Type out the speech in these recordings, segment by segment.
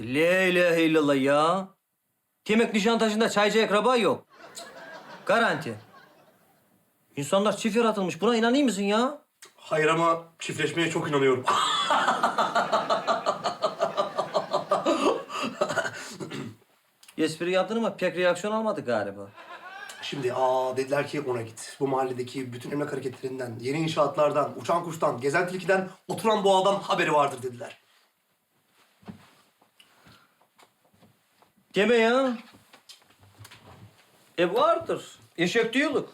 La ilahe illallah ya. Demek Nişantaşı'nda çaycı akraba yok. Garanti. İnsanlar çift yaratılmış. Buna inanıyor musun ya? Hayır ama çiftleşmeye çok inanıyorum. Espri yaptın ama pek reaksiyon almadı galiba. Şimdi aa dediler ki ona git. Bu mahalledeki bütün emlak hareketlerinden, yeni inşaatlardan, uçan kuştan, gezen tilkiden, oturan boğadan haberi vardır dediler. Deme ya. E vardır. Eşek değilik.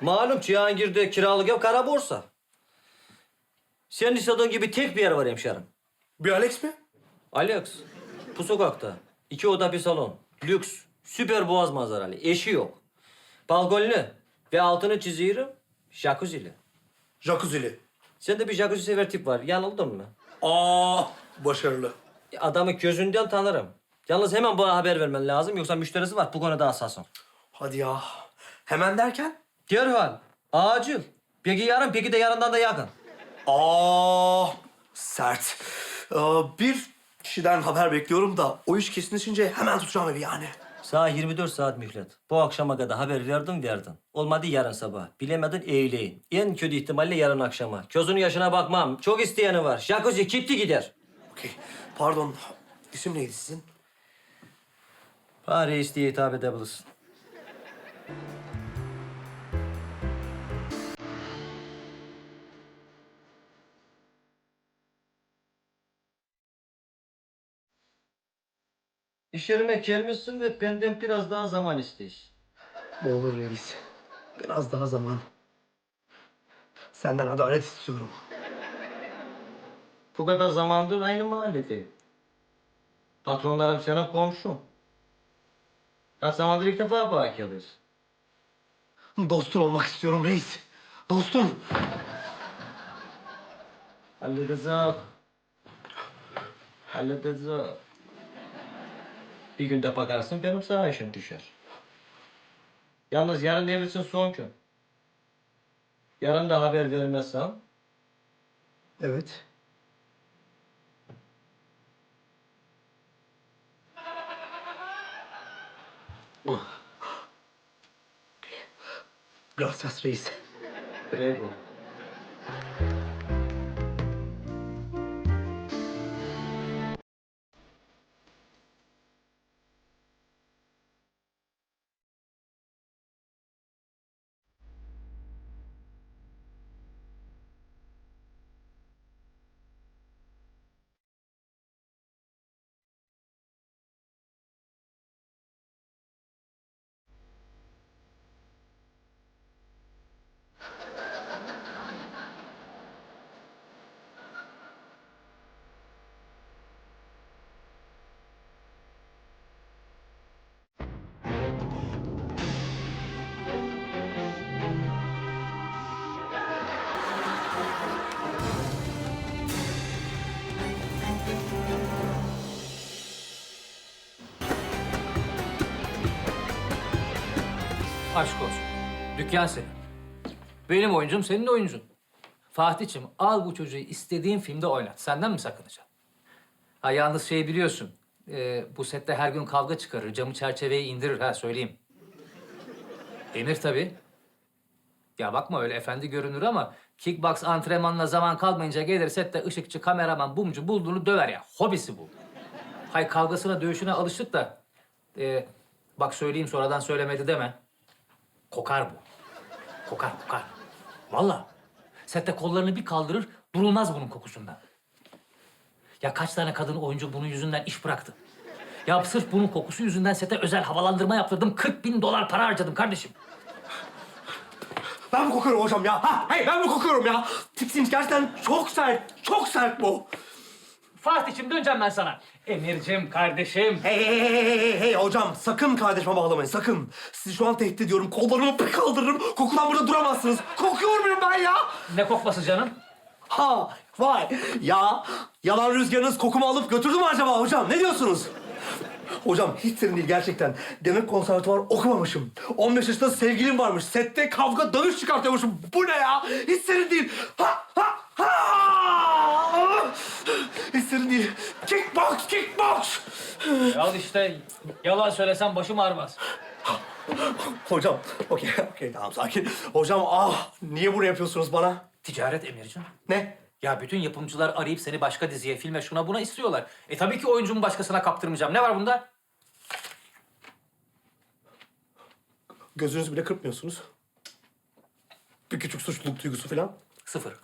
Malum Cihangir'de kiralık ev kara borsa. Senin istediğin gibi tek bir yer var hemşerim. Bir Alex mi? Alex, bu sokakta. iki oda bir salon. Lüks, süper boğaz manzaralı. Eşi yok. Balkonlu ve altını çiziyorum. Jacuzzi'li. Jacuzzi'li. Sende bir jacuzzi sever tip var. Yanıldın mı? Aa başarılı. Adamı gözünden tanırım. Yalnız hemen bana haber vermen lazım. Yoksa müşterisi var. Bu konuda hassasım. Hadi ya. Hemen derken? Derhal. Acil. Peki yarın, peki de yarından da yakın. Aa sert. Aa, bir kişiden haber bekliyorum da o iş kesinleşince hemen tutacağım evi yani. Sana 24 saat mühlet. Bu akşama kadar haber verdin verdin. Olmadı yarın sabah. Bilemedin eğleyin. En kötü ihtimalle yarın akşama. Gözünün yaşına bakmam. Çok isteyeni var. Jacuzzi gitti gider. Okey. Pardon. İsim neydi sizin? Ha reis diye hitap edebilirsin. İş yerime gelmişsin ve benden biraz daha zaman isteyiş. Ne olur reis. Biraz daha zaman. Senden adalet istiyorum. Bu kadar zamandır aynı mahalledeyim. Patronlarım senin komşun. Kaç zamandır ilk defa baki alıyorsun. Dostun olmak istiyorum reis. Dostum. Halledeceğim. Halledeceğim. Bir günde bakarsın benim sana işim düşer. Yalnız yarın evlisin son gün. Yarın da haber vermezsem Evet. Gracias reis. Prego. Aşk olsun. Dükkan senin. Benim oyuncum senin oyuncun. Fatih'cim al bu çocuğu istediğin filmde oynat. Senden mi sakınacağım? Ha yalnız şey biliyorsun. e, bu sette her gün kavga çıkarır. Camı çerçeveyi indirir ha söyleyeyim. Emir tabii. Ya bakma öyle efendi görünür ama kickbox antrenmanına zaman kalmayınca gelir sette ışıkçı, kameraman, bumcu bulduğunu döver ya. Hobisi bu. Hay kavgasına, dövüşüne alıştık da. e, bak söyleyeyim sonradan söylemedi deme. Kokar bu. Kokar, kokar. Vallahi. Sette kollarını bir kaldırır, durulmaz bunun kokusundan. Ya kaç tane kadın oyuncu bunun yüzünden iş bıraktı. Ya sırf bunun kokusu yüzünden sete özel havalandırma yaptırdım. 40 bin dolar para harcadım kardeşim. Ben mi kokuyorum hocam ya? Ha, hey ben mi kokuyorum ya? Tipsiniz gerçekten çok sert. Çok sert bu. Fatih'im döneceğim ben sana. Emir'cim kardeşim. Hey hey hey hey hey hey hocam sakın kardeşime bağlamayın sakın. Sizi şu an tehdit ediyorum. Kollarımı bir kaldırırım. Kokudan burada duramazsınız. Kokuyor muyum ben ya? Ne kokması canım? Ha vay ya yalan rüzgarınız kokumu alıp götürdü mü acaba hocam? Ne diyorsunuz? Hocam hiç serin değil gerçekten. Demek konservatuvar okumamışım. 15 yaşında sevgilim varmış. Sette kavga dövüş çıkartıyormuşum. Bu ne ya? Hiç serin değil. Ha ha ha! Serin değil. Kickbox Kickbox. Al işte yalan söylesem başım ağrımaz. Hocam, okey, okey tamam sakin. Hocam ah, niye bunu yapıyorsunuz bana? Ticaret Emircan. Ne? Ya bütün yapımcılar arayıp seni başka diziye, filme, şuna buna istiyorlar. E tabii ki oyuncumu başkasına kaptırmayacağım. Ne var bunda? Gözünüzü bile kırpmıyorsunuz. Bir küçük suçluluk duygusu falan. Sıfır.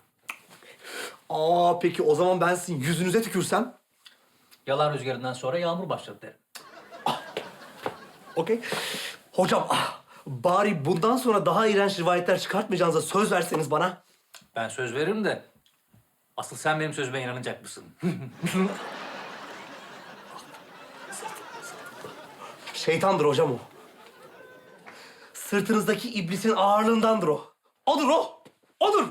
Aa peki o zaman ben sizin yüzünüze tükürsem? Yalan rüzgarından sonra yağmur başladı derim. Okey. Hocam ah, bari bundan sonra daha iğrenç rivayetler çıkartmayacağınıza söz verseniz bana. Ben söz veririm de asıl sen benim sözüme inanacak mısın? Şeytandır hocam o. Sırtınızdaki iblisin ağırlığındandır o. Odur o. Odur.